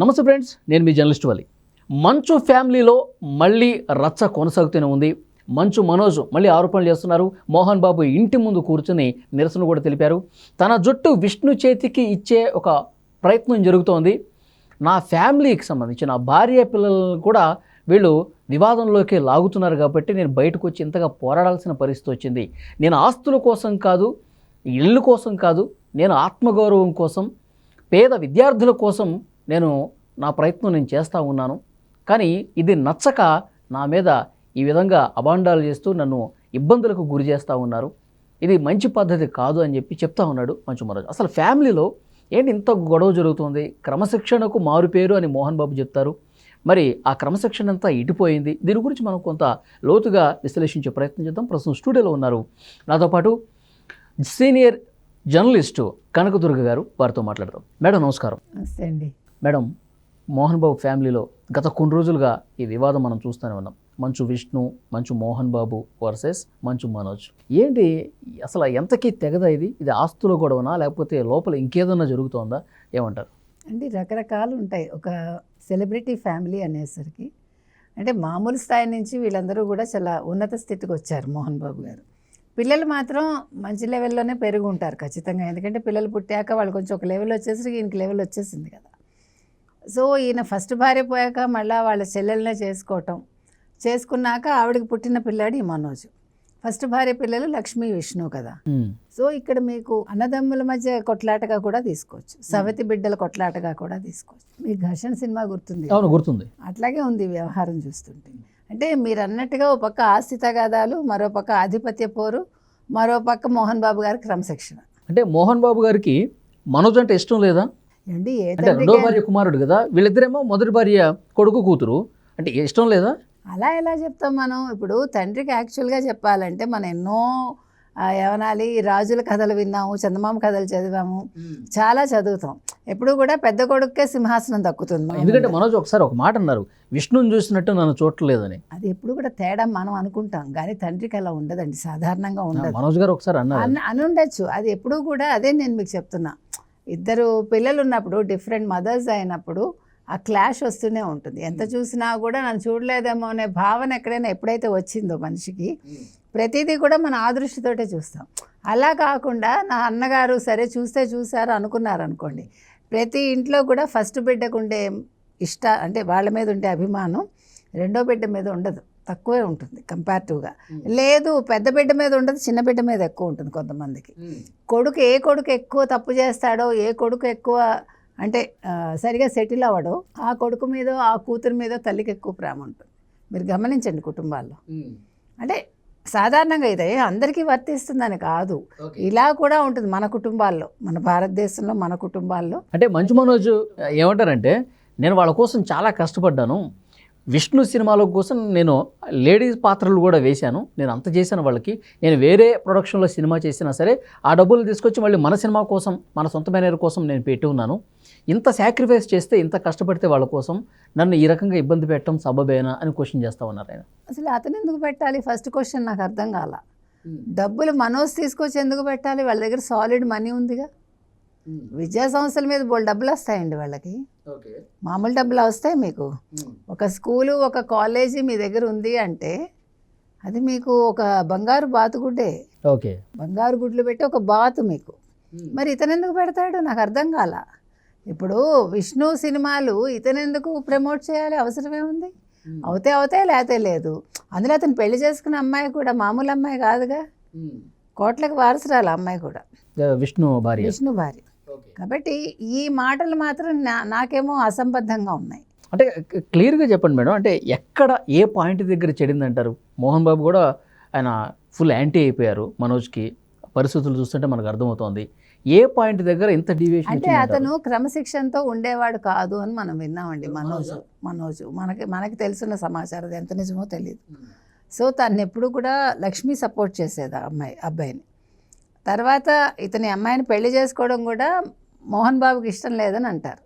నమస్తే ఫ్రెండ్స్ నేను మీ జర్నలిస్ట్ వాలి. మంచు ఫ్యామిలీలో మళ్ళీ రచ్చ కొనసాగుతూనే ఉంది. మంచు మనోజ్ మళ్ళీ ఆరోపణలు చేస్తున్నారు. మోహన్ బాబు ఇంటి ముందు కూర్చుని నిరసన కూడా తెలిపారు. తన జుట్టు విష్ణు చేతికి ఇచ్చే ఒక ప్రయత్నం జరుగుతోంది. నా ఫ్యామిలీకి సంబంధించి నా భార్య పిల్లలను కూడా వీళ్ళు వివాదంలోకి లాగుతున్నారు కాబట్టి నేను బయటకు వచ్చి ఇంతగా పోరాడాల్సిన పరిస్థితి వచ్చింది. నేను ఆస్తుల కోసం కాదు ఇల్లు కోసం కాదు నేను ఆత్మగౌరవం కోసం పేద విద్యార్థుల కోసం నేను నా ప్రయత్నం నేను చేస్తూ ఉన్నాను. కానీ ఇది నచ్చక నా మీద ఈ విధంగా అబాండాలు చేస్తూ నన్ను ఇబ్బందులకు గురి చేస్తూ ఉన్నారు. ఇది మంచి పద్ధతి కాదు అని చెప్పి చెప్తా ఉన్నాడు మంచు మనోజ్. అసలు ఫ్యామిలీలో ఏంటి ఇంత గొడవ జరుగుతుంది? క్రమశిక్షణకు మారుపేరు అని మోహన్ బాబు చెప్తారు. మరి ఆ క్రమశిక్షణ అంతా ఇటుపోయింది. దీని గురించి మనం కొంత లోతుగా విశ్లేషించే ప్రయత్నం చేద్దాం. ప్రస్తుతం స్టూడియోలో ఉన్నారు. నాతో పాటు సీనియర్ జర్నలిస్టు కనకదుర్గ గారు వారితో మాట్లాడదాం. మేడం నమస్కారం. నమస్తే అండి. మేడం మోహన్ బాబు ఫ్యామిలీలో గత కొన్ని రోజులుగా ఈ వివాదం మనం చూస్తూనే ఉన్నాం. మంచు విష్ణు మంచు మోహన్ బాబు వర్సెస్ మంచు మనోజ్. ఏంటి అసలు ఎంతకీ తెగదా ఇది? ఇది ఆస్తుల గొడవనా లేకపోతే లోపల ఇంకేదన్నా జరుగుతోందా? ఏమంటారు? అంటే రకరకాలు ఉంటాయి. ఒక సెలబ్రిటీ ఫ్యామిలీ అనేసరికి అంటే మామూలు స్థాయి నుంచి వీళ్ళందరూ కూడా చాలా ఉన్నత స్థితికి వచ్చారు మోహన్ బాబు గారు. పిల్లలు మాత్రం మంచి లెవెల్లోనే పెరుగు ఉంటారు ఖచ్చితంగా. ఎందుకంటే పిల్లలు పుట్టాక వాళ్ళు కొంచెం ఒక లెవెల్ వచ్చేసరికి ఈయనకి లెవెల్ వచ్చేసింది కదా. సో ఈయన ఫస్ట్ భార్య పోయాక మళ్ళీ వాళ్ళ చెల్లెలనే చేసుకోవటం. చేసుకున్నాక ఆవిడకి పుట్టిన పిల్లాడు ఈ మనోజ్. ఫస్ట్ భార్య పిల్లలు లక్ష్మీ విష్ణు కదా. సో ఇక్కడ మీకు అన్నదమ్ముల మధ్య కొట్లాటగా కూడా తీసుకోవచ్చు. సవతి బిడ్డల కొట్లాటగా కూడా తీసుకోవచ్చు. మీకు ఘర్షణ సినిమా గుర్తుంది. అవును గుర్తుంది. అట్లాగే ఉంది వ్యవహారం చూస్తుంటే. అంటే మీరు అన్నట్టుగా ఒక పక్క ఆస్తి తగాదాలు మరో పక్క ఆధిపత్య పోరు మరో పక్క మోహన్ బాబు గారి క్రమశిక్షణ. అంటే మోహన్ బాబు గారికి మనోజ్ అంటే ఇష్టం లేదా? అంటే రెండో భార్య కుమారుడు కదా వీళ్ళిద్దరేమో మొదటి భార్య కొడుకు కూతురు. అంటే ఇష్టం లేదా? అలా ఎలా చెప్తాం మనం? ఇప్పుడు తండ్రికి యాక్చువల్గా చెప్పాలంటే మనం ఎన్నో ఏమనాలి రాజుల కథలు విన్నాము చందమామ కథలు చదివాము చాలా చదువుతాం. ఎప్పుడు కూడా పెద్ద కొడుకే సింహాసనం దక్కుతుంది. ఎందుకంటే మనోజ్ ఒకసారి ఒక మాట అన్నారు విష్ణుని చూసినట్టు నన్ను చూడలేదని అది ఎప్పుడు కూడా తేడా మనం అనుకుంటాం కానీ తండ్రికి అలా ఉండదండి సాధారణంగా ఉండదు. మనోజ్ గారు ఒకసారి అన్నారు. అన్ అని ఉండొచ్చు అది ఎప్పుడు కూడా అదే నేను మీకు చెప్తున్నా. ఇద్దరు పిల్లలు ఉన్నప్పుడు డిఫరెంట్ మదర్స్ అయినప్పుడు ఆ క్లాష్ వస్తూనే ఉంటుంది. ఎంత చూసినా కూడా నన్ను చూడలేదేమో అనే భావన ఎక్కడైనా ఎప్పుడైతే వచ్చిందో మనిషికి ప్రతిదీ కూడా మన ఆ దృష్టితోటే చూస్తాం. అలా కాకుండా నా అన్నగారు సరే చూస్తే చూసారు అనుకున్నారు అనుకోండి ప్రతి ఇంట్లో కూడా ఫస్ట్ బిడ్డకు ఉండే ఇష్ట అంటే వాళ్ళ మీద ఉండే అభిమానం రెండో బిడ్డ మీద ఉండదు. తక్కువే ఉంటుంది కంపారిటివ్గా లేదు పెద్ద బిడ్డ మీద ఉండదు చిన్న బిడ్డ మీద ఎక్కువ ఉంటుంది కొంతమందికి. కొడుకు ఏ కొడుకు ఎక్కువ తప్పు చేస్తాడో ఏ కొడుకు ఎక్కువ అంటే సరిగా సెటిల్ అవ్వడో ఆ కొడుకు మీద ఆ కూతురు మీద తల్లికి ఎక్కువ ప్రేమ ఉంటుంది. మీరు గమనించండి కుటుంబాల్లో. అంటే సాధారణంగా ఇదే అందరికీ వర్తిస్తుందని కాదు. ఇలా కూడా ఉంటుంది మన కుటుంబాల్లో మన భారతదేశంలో మన కుటుంబాల్లో. అంటే మంచు మనోజ్ ఏమంటారంటే నేను వాళ్ళ కోసం చాలా కష్టపడ్డాను. విష్ణు సినిమాల కోసం నేను లేడీస్ పాత్రలు కూడా వేశాను. నేను అంత చేశాను వాళ్ళకి. నేను వేరే ప్రొడక్షన్లో సినిమా చేసినా సరే ఆ డబ్బులు తీసుకొచ్చి మళ్ళీ మన సినిమా కోసం మన సొంత మేనేజర్ కోసం నేను పెట్టి ఉన్నాను. ఇంత సాక్రిఫైస్ చేస్తే ఇంత కష్టపడితే వాళ్ళ కోసం నన్ను ఈ రకంగా ఇబ్బంది పెట్టడం సబబేనా అని క్వశ్చన్ చేస్తా ఉన్నారు ఆయన. అసలు అతను ఎందుకు పెట్టాలి? ఫస్ట్ క్వశ్చన్ నాకు అర్థం కాల. డబ్బులు మనోజ్ తీసుకొచ్చి ఎందుకు పెట్టాలి? వాళ్ళ దగ్గర సాలిడ్ మనీ ఉందిగా. విద్యా సంస్థల మీద బోల్ డబ్బులు వస్తాయండి వాళ్ళకి. మామూలు డబ్బులు వస్తాయి మీకు. ఒక స్కూలు ఒక కాలేజీ మీ దగ్గర ఉంది అంటే అది మీకు ఒక బంగారు బాతుగుడ్డే. ఓకే. బంగారు గుడ్లు పెట్టి ఒక బాతు మీకు. మరి ఇతను ఎందుకు పెడతాడు? నాకు అర్థం కాల. ఇప్పుడు విష్ణు సినిమాలు ఇతను ఎందుకు ప్రమోట్ చేయాలి? అవసరమే ఉంది. అవుతే అవుతాయి లేతే లేదు. అందులో అతను పెళ్ళి చేసుకున్న అమ్మాయి కూడా మామూలు అమ్మాయి కాదుగా. కోట్లకు వారసురాలు అమ్మాయి కూడా. విష్ణు భార్య. విష్ణు భార్య. కాబట్టి ఈ మాటలు మాత్రం నా నాకేమో అసంబద్ధంగా ఉన్నాయి. అంటే క్లియర్గా చెప్పండి మేడం. అంటే ఎక్కడ ఏ పాయింట్ దగ్గర చెడిందంటారు? మోహన్ బాబు కూడా ఆయన ఫుల్ యాంటీ అయిపోయారు మనోజ్కి. పరిస్థితులు చూస్తుంటే మనకు అర్థమవుతోంది. ఏ పాయింట్ దగ్గర ఇంత డీవియేషన్ అంటే అతను క్రమశిక్షణతో ఉండేవాడు కాదు అని మనం విన్నామండి మనోజ్. మనోజ్. మనకి మనకి తెలిసిన సమాచారం ఎంత నిజమో తెలియదు సో తను ఎప్పుడు కూడా లక్ష్మి సపోర్ట్ చేసేది ఆ అమ్మాయి అబ్బాయిని. తర్వాత ఇతని అమ్మాయిని పెళ్ళి చేసుకోవడం కూడా మోహన్ బాబుకి ఇష్టం లేదని అంటారు.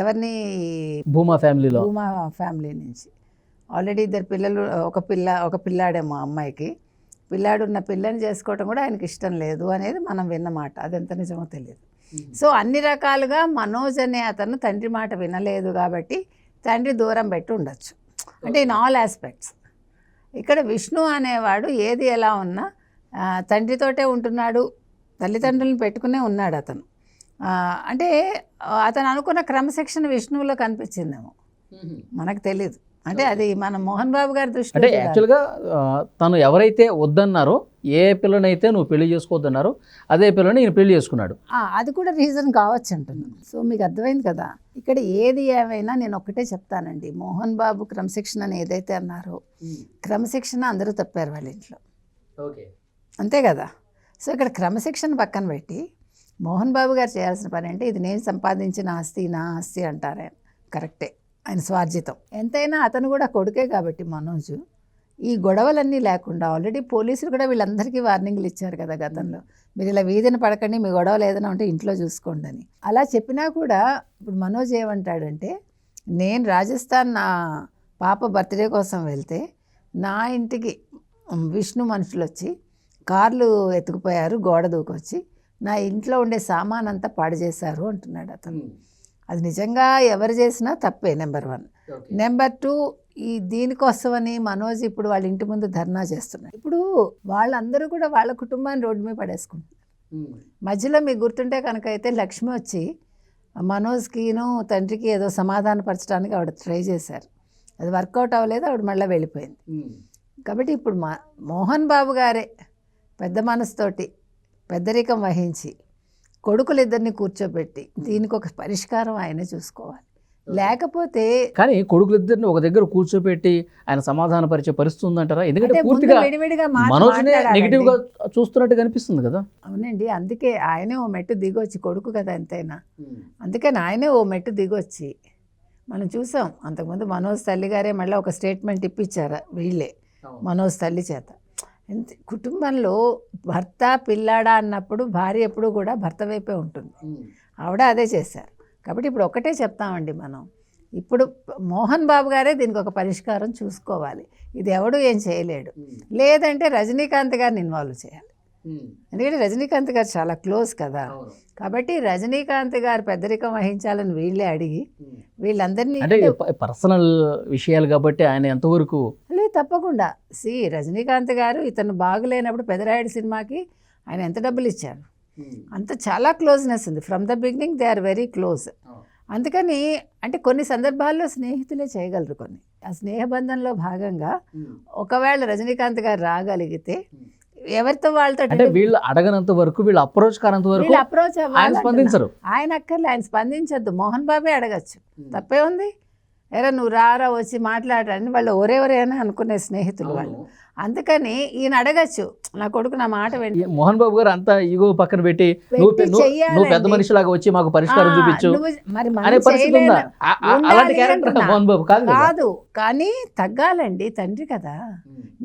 ఎవరిని భూమా ఫ్యామిలీలో? భూమా ఫ్యామిలీ నుంచి. ఆల్రెడీ ఇద్దరు పిల్లలు ఒక పిల్ల ఒక పిల్లాడేమో అమ్మాయికి. పిల్లాడు ఉన్న పిల్లని చేసుకోవటం కూడా ఆయనకి ఇష్టం లేదు అనేది మనం విన్నమాట. అది ఎంత నిజమో తెలియదు సో అన్ని రకాలుగా మనోజ్ అనే అతను తండ్రి మాట వినలేదు కాబట్టి తండ్రి దూరం పెట్టి ఉండొచ్చు. అంటే ఇన్ ఆల్ ఆస్పెక్ట్స్. ఇక్కడ విష్ణు అనేవాడు ఏది ఎలా ఉన్నా తండ్రితోటే ఉంటున్నాడు తల్లిదండ్రులను పెట్టుకునే ఉన్నాడు అతను. అంటే అతను అనుకున్న క్రమశిక్షణ విష్ణువులో కనిపించిందేమో. మనకు తెలియదు అంటే అది మన మోహన్ బాబు గారి అంటే దృష్టి యాక్చువల్గా ఆ, తను ఎవరైతే వద్దన్నారో ఏ పిల్లనైతే నువ్వు పెళ్ళి చేసుకోవద్దన్నారో అదే పిల్లని ఈయన పెళ్ళి చేసుకున్నాడు. అది కూడా రీజన్ కావచ్చు అంటున్నాను సో మీకు అర్థమైంది కదా. ఇక్కడ ఏది ఏమైనా నేను ఒక్కటే చెప్తానండి. మోహన్ బాబు క్రమశిక్షణ అని ఏదైతే అన్నారో క్రమశిక్షణ అందరూ తప్పారు వాళ్ళ ఇంట్లో. ఓకే. అంతే కదా? సో ఇక్కడ క్రమశిక్షణ పక్కన పెట్టి మోహన్ బాబు గారు చేయాల్సిన పని అంటే ఇది నేను సంపాదించిన ఆస్తి నా ఆస్తి అంటారే. కరెక్టే. ఆయన స్వార్జితం. ఎంతైనా అతను కూడా కొడుకే కాబట్టి మనోజ్. ఈ గొడవలన్నీ లేకుండా ఆల్రెడీ పోలీసులు కూడా వీళ్ళందరికీ వార్నింగ్లు ఇచ్చారు కదా గతంలో. మీరు ఇలా వీధిని పడకండి మీ గొడవలు ఏదైనా ఉంటే ఇంట్లో చూసుకోండి అని. అలా చెప్పినా కూడా ఇప్పుడు మనోజ్ ఏమంటాడంటే నేను రాజస్థాన్ నా పాప బర్త్డే కోసం వెళ్తే నా ఇంటికి విష్ణు మనుషులు వచ్చి కార్లు ఎత్తుకుపోయారు గోడ దూకొచ్చి నా ఇంట్లో ఉండే సామాన్ అంతా పాడు చేశారు అంటున్నాడు అతను. అది నిజంగా ఎవరు చేసినా తప్పే నెంబర్ వన్. నెంబర్ టూ ఈ దీనికోసమని మనోజ్ ఇప్పుడు వాళ్ళ ఇంటి ముందు ధర్నా చేస్తున్నారు ఇప్పుడు వాళ్ళందరూ కూడా వాళ్ళ కుటుంబాన్ని రోడ్డు మీద పడేసుకుంటున్నారు. మధ్యలో మీకు గుర్తుంటే కనుక అయితే లక్ష్మి వచ్చి మనోజ్కిను తండ్రికి ఏదో సమాధానపరచడానికి ఆవిడ ట్రై చేశారు. అది వర్కౌట్ అవ్వలేదు ఆవిడ మళ్ళీ వెళ్ళిపోయింది. కాబట్టి ఇప్పుడు మా మోహన్ బాబు గారే పెద్ద మనసుతోటి పెద్దరికం వహించి కొడుకులిద్దరిని కూర్చోబెట్టి దీనికి ఒక పరిష్కారం ఆయనే చూసుకోవాలి. లేకపోతే కానీ కొడుకులిద్దరిని ఒక దగ్గర కూర్చోపెట్టి ఆయన సమాధాన పరిచే పరిస్థితి ఉందంటారా ఎందుకంటే పూర్తిగా మనోజ్నే. నెగిటివ్గా చూస్తున్నట్టు కనిపిస్తుంది కదా? అవునండి. అందుకే ఆయనే ఓ మెట్టు దిగొచ్చి కొడుకు కదా ఎంతైనా. అందుకని ఆయనే ఓ మెట్టు దిగొచ్చి మనం చూసాం అంతకుముందు మనోజ్ తల్లి గారే మళ్ళీ ఒక స్టేట్మెంట్ ఇప్పించారు వీళ్ళే మనోజ్ తల్లి చేత. కుటుంబంలో భర్త పిల్లాడా అన్నప్పుడు భార్య ఎప్పుడు కూడా భర్త వైపే ఉంటుంది. ఆవిడ అదే చేశారు. కాబట్టి ఇప్పుడు ఒకటే చెప్తామండి మనం. ఇప్పుడు మోహన్ బాబు గారే దీనికి ఒక పరిష్కారం చూసుకోవాలి. ఇది ఎవడు ఏం చేయలేడు. లేదంటే రజనీకాంత్ గారిని ఇన్వాల్వ్ చేయాలి. ఎందుకంటే రజనీకాంత్ గారు చాలా క్లోజ్ కదా. కాబట్టి రజనీకాంత్ గారు పెద్దరికం వహించాలని వీళ్ళే అడిగి వీళ్ళందరినీ అంటే పర్సనల్ విషయాలు కాబట్టి ఆయన ఎంతవరకు తప్పకుండా. సి రజనీకాంత్ గారు ఇతను బాగులేనప్పుడు పెదరాయుడు సినిమాకి ఆయన ఎంత డబ్బులు ఇచ్చారు అంత చాలా క్లోజ్నెస్ ఉంది. From the beginning they are very close. అందుకని అంటే కొన్ని సందర్భాల్లో స్నేహితులే చేయగలరు కొన్ని. ఆ స్నేహబంధంలో భాగంగా ఒకవేళ రజనీకాంత్ గారు రాగలిగితే ఎవరితో వాళ్ళతో అంటే వీళ్ళు అడగనంత వరకు వీళ్ళు అప్రోచ్ కానంత వరకు వీళ్ళు అప్రోచ్ ఆయన స్పందించరు. ఆయన అక్కర్లే ఆయన స్పందించొద్దు. మోహన్ బాబే అడగచ్చు. తప్పే ఉంది? ఎరా నువ్వు రారా వచ్చి మాట్లాడరని వాళ్ళు ఒరే అని అనుకునే స్నేహితులు వాళ్ళు. అందుకని ఈయన అడగచ్చు నా కొడుకు నా మాట వెంట మోహన్ బాబు గారు అంతా ఈగో పక్కన పెట్టి నువ్వు పెద్ద మనిషిలాగా వచ్చి మాకు పరిష్కారం చూపించు. మరి అలాంటి క్యారెక్టర్. మోహన్ బాబు కదా కాదు? కానీ తగ్గాలండి తండ్రి కదా.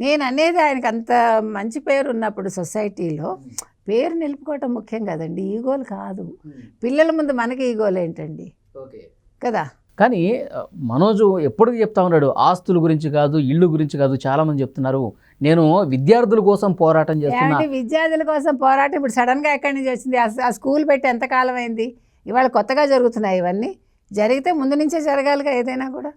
నేను అనేది ఆయనకు అంత మంచి పేరు ఉన్నప్పుడు సొసైటీలో పేరు నిలుపుకోవటం ముఖ్యం కదండి ఈగోలు కాదు. పిల్లల ముందు మనకి ఈగోలు ఏంటండి? కదా? కానీ మనోజు ఎప్పుడు చెప్తా ఉన్నాడు ఆస్తుల గురించి కాదు ఇల్లు గురించి కాదు చాలా మంది చెప్తున్నారు నేను విద్యార్థుల కోసం పోరాటం చేస్తున్నా. విద్యార్థుల కోసం పోరాటం ఇప్పుడు సడన్గా ఎక్కడి నుంచి వచ్చింది? ఆ- స్కూల్ పెట్టి ఎంతకాలం అయింది? ఇవాళ కొత్తగా జరుగుతున్నాయి ఇవన్నీ. జరిగితే ముందు నుంచే జరగాలిగా ఏదైనా కూడా.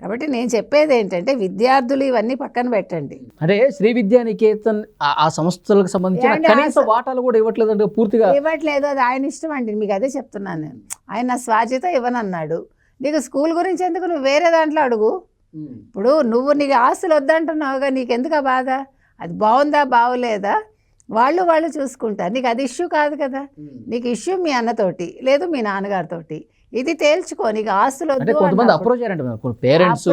కాబట్టి నేను చెప్పేది ఏంటంటే విద్యార్థులు ఇవన్నీ పక్కన పెట్టండి. అంటే శ్రీ విద్యా నికేతన్ ఆ- సంస్థలకు సంబంధించిన కనీస వాటాలు కూడా ఇవ్వట్లేదంటే పూర్తిగా ఇవ్వట్లేదు అది ఆయన ఇష్టం అండి. మీకు అదే చెప్తున్నాను నేను. ఆయన నా స్వాధ్యత ఇవ్వనన్నాడు. నీకు స్కూల్ గురించి ఎందుకు నువ్వు వేరే దాంట్లో అడుగు? ఇప్పుడు నువ్వు నీకు ఆస్తులు వద్దంటున్నావుగా నీకు ఎందుకు ఆ బాధ? అది బాగుందా బాగోలేదా? వాళ్ళు వాళ్ళు చూసుకుంటారు. నీకు అది ఇష్యూ కాదు కదా. నీకు ఇష్యూ మీ అన్నతోటి లేదు మీ నాన్నగారితోటి. ఇది తేల్చుకో నీకు ఆస్తులు అంటే కొంతమంది. అప్రోచ్ అయ్యారంట పేరెంట్స్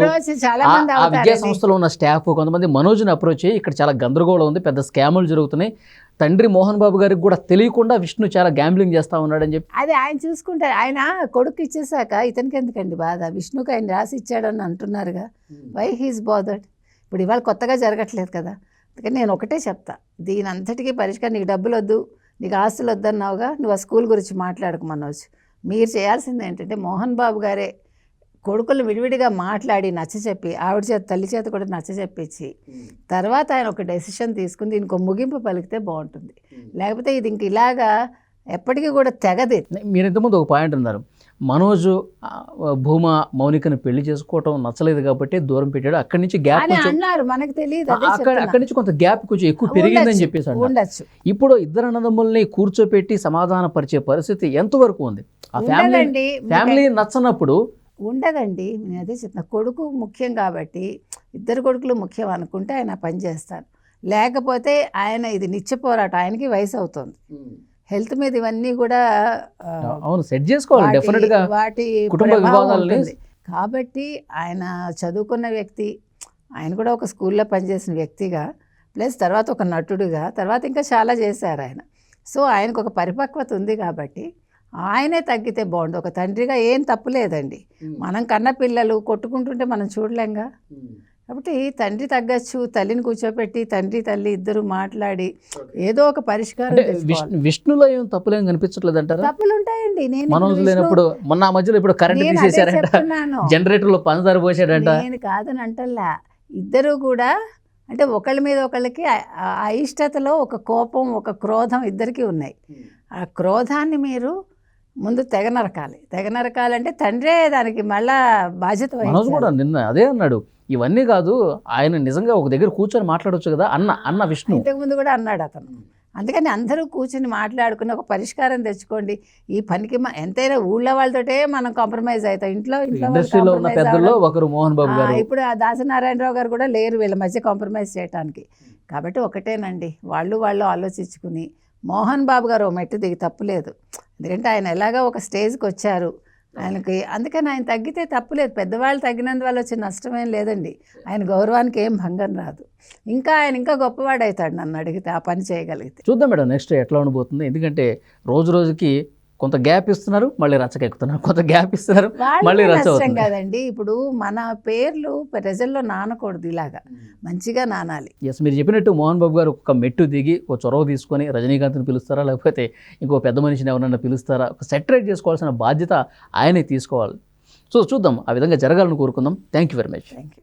చాలా మంది ఆ విద్యా. సంస్థలో ఉన్న స్టాఫ్ కొంతమంది మనోజ్ని అప్రోచ్ అయ్యి ఇక్కడ చాలా గందరగోళం ఉంది పెద్ద స్కాములు జరుగుతున్నాయి. తండ్రి మోహన్ బాబు గారికి కూడా తెలియకుండా విష్ణు చాలా గ్యాంబ్లింగ్ చేస్తా ఉన్నాడని చెప్పి. అది ఆయన చూసుకుంటారు. ఆయన కొడుకు ఇచ్చేసాక ఇతనికి ఎందుకండి బాధ? విష్ణుకి ఆయన రాసి ఇచ్చాడని అంటున్నారుగా. వై హీస్ బాదర్డ్ ఇప్పుడు ఇవాళ కొత్తగా జరగట్లేదు కదా. అందుకని నేను ఒకటే చెప్తా. దీని అంతటికీ పరిష్కారం నీకు డబ్బులు వద్దు నీకు ఆస్తులు వద్దన్నావుగా నువ్వు ఆ స్కూల్ గురించి మాట్లాడకు మనోజ్. మీరు చేయాల్సింది ఏంటంటే మోహన్ బాబు గారే కొడుకులు విడివిడిగా మాట్లాడి నచ్చ చెప్పి ఆవిడ చేత తల్లి చేత కూడా నచ్చ చెప్పించి తర్వాత ఆయన ఒక డెసిషన్ తీసుకుని దీనికి ఒక ముగింపు పలికితే బాగుంటుంది. లేకపోతే ఇది ఇంక ఇలాగా ఎప్పటికీ కూడా తెగది. మీరు ఇంతకుముందు ఒక పాయింట్ అన్నారు. మనోజు భూమా మౌనికని పెళ్ళి చేసుకోవటం నచ్చలేదు కాబట్టి దూరం పెట్టాడు. అక్కడి నుంచి గ్యాప్ అన్నారు మనకు తెలియదు అక్కడ. అక్కడి నుంచి కొంత గ్యాప్ కొంచెం ఎక్కువ పెరిగిందని చెప్పేసి ఉండొచ్చు. ఇప్పుడు ఇద్దరు అన్నదమ్ముల్ని కూర్చోపెట్టి సమాధాన పరిచే పరిస్థితి ఎంతవరకు ఉంది? ఆ ఫ్యామిలీ ఉండదండి. ఫ్యామిలీ నచ్చనప్పుడు ఉండదండి. నేను అదే చెప్తున్నా. కొడుకు ముఖ్యం కాబట్టి ఇద్దరు కొడుకులు ముఖ్యం అనుకుంటే ఆయన పని చేస్తారు లేకపోతే ఆయన ఇది నిత్య పోరాటం. ఆయనకి వయసు అవుతుంది. హెల్త్ మీద ఇవన్నీ కూడా అవును సెట్ చేసుకోవాలి వాటి- డెఫినెట్గా వాటి ఉంటుంది. కాబట్టి ఆయన చదువుకున్న వ్యక్తి ఆయన కూడా ఒక స్కూల్లో పనిచేసిన వ్యక్తిగా ప్లస్ తర్వాత ఒక నటుడుగా తర్వాత ఇంకా చాలా చేశారు ఆయన. సో ఆయనకు ఒక పరిపక్వత ఉంది కాబట్టి ఆయనే తగ్గితే బాగుండు. ఒక తండ్రిగా ఏం తప్పు లేదండి. మనం కన్న పిల్లలు కొట్టుకుంటుంటే మనం చూడలేంగా. కాబట్టి తండ్రి తగ్గచ్చు తల్లిని కూర్చోపెట్టి తండ్రి తల్లి ఇద్దరు మాట్లాడి ఏదో ఒక పరిష్కారం విష్ణులో ఏం తప్పులేం కనిపించట్లేదు అంటారా? తప్పులు ఉంటాయండి నేను లేనప్పుడు మొన్న మధ్యలో ఇప్పుడు కరెంట్ తీసేశారంట. జనరేటర్లో పంచదార పోసాడంట. నేను కాదని అంటల్లా. ఇద్దరు కూడా అంటే ఒకళ్ళ మీద ఒకళ్ళకి అయిష్టతలో ఒక కోపం ఒక క్రోధం ఇద్దరికి ఉన్నాయి. ఆ క్రోధాన్ని మీరు ముందు తెగనరకాలి తెగనరకాలంటే తండ్రే దానికి మళ్ళా బాధ్యత మనోజ్. కూడా నిన్న అదే అన్నాడు. ఇవన్నీ కాదు ఆయన నిజంగా ఒక దగ్గర కూర్చొని మాట్లాడొచ్చు కదా అన్న అన్న విష్ణు. ఇంతకుముందు కూడా అన్నాడు అతను. అందుకని అందరూ కూర్చుని మాట్లాడుకుని ఒక పరిష్కారం తెచ్చుకోండి. ఈ పనికి ఎంతైనా ఊళ్ళో వాళ్ళతోటే మనం కాంప్రమైజ్ అవుతాం. ఇంట్లో ఇండస్ట్రీలో ఉన్న పెద్దల్లో ఒకరు మోహన్ బాబు గారు. ఇప్పుడు ఆ దాసనారాయణరావు గారు కూడా లేరు వీళ్ళ మధ్య కాంప్రమైజ్ చేయడానికి కాబట్టి ఒకటేనండి. వాళ్ళు వాళ్ళు ఆలోచించుకుని మోహన్ బాబు గారు ఓ మెట్టు దిగి తప్పులేదు ఎందుకంటే ఆయన ఎలాగో ఒక స్టేజ్కి వచ్చారు. ఆయనకి అందుకని ఆయన తగ్గితే తప్పులేదు పెద్దవాళ్ళు తగ్గినందువల్ల వచ్చే నష్టమేం లేదండి. ఆయన గౌరవానికి ఏం భంగం రాదు. ఇంకా ఆయన ఇంకా గొప్పవాడు అవుతాడు నన్ను అడిగితే ఆ పని చేయగలిగితే. చూద్దాం మేడం నెక్స్ట్ ఎట్లా ఉండబోతుంది? ఎందుకంటే రోజు రోజుకి కొంత గ్యాప్ ఇస్తున్నారు మళ్ళీ రచ్చకెక్కుతున్నారు. కొంత గ్యాప్ ఇస్తున్నారు మళ్ళీ రచ్చ. కదండి. ఇప్పుడు మన పేర్లు ప్రజల్లో నానకూడదు ఇలాగా. మంచిగా నానాలి. ఎస్ మీరు చెప్పినట్టు మోహన్ బాబు గారు ఒక మెట్టు దిగి ఒక చొరవ తీసుకొని రజనీకాంత్ని పిలుస్తారా? లేకపోతే ఇంకో పెద్ద మనిషిని ఎవరన్నా పిలుస్తారా? ఒక సెటరేట్ చేసుకోవాల్సిన బాధ్యత ఆయనే తీసుకోవాలి. సో చూద్దాం ఆ విధంగా జరగాలని కోరుకుందాం. Thank you very much thank you